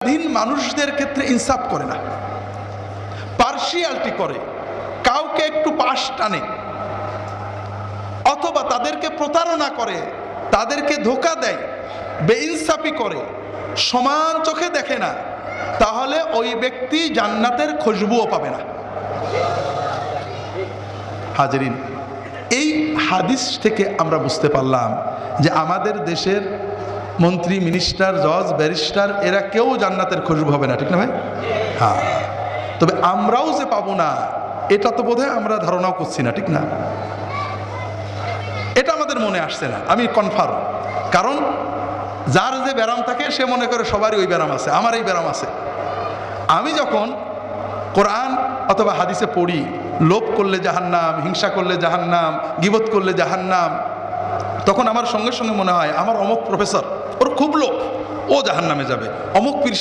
স্বাধীন মানুষদের ক্ষেত্রে ইনসাফ করে না। পার্সিয়ালটি করে। কাউকে একটু পাশ টানে। অথবা তাদেরকে প্রতারণা করে, তাদেরকে ধোকা দেয়, বেইনসাফি করে, সমান চোখে দেখে না, তাহলে ওই ব্যক্তি জান্নাতের খুশবুও পাবে না। হাজরিন, এই হাদিস থেকে আমরা বুঝতে পারলাম যে আমাদের দেশের মন্ত্রী মিনিস্টার জজ ব্যারিস্টার এরা কেউ জান্নাতের খুশবু হবে না, ঠিক না ভাই? হ্যাঁ। তবে আমরাও যে পাবো না, এটা তো বোধহয় আমরা ধারণাও করছি না, ঠিক না? এটা আমাদের মনে আসছে না, আমি কনফার্ম কারণ যার যে ব্যারাম থাকে, সে মনে করে সবারই ওই ব্যারাম আছে আমার এই ব্যারাম আছে। আমি যখন কোরআন অথবা হাদিসে পড়ি, লোভ করলে জাহান্নাম, হিংসা করলে জাহান্নাম, গিবত করলে জাহান্নাম তখন আমার সঙ্গে সঙ্গে মনে হয়, আমার অমুক প্রফেসর, ওর খুব লোক, ও জাহান নামে যাবে। অমুক পীর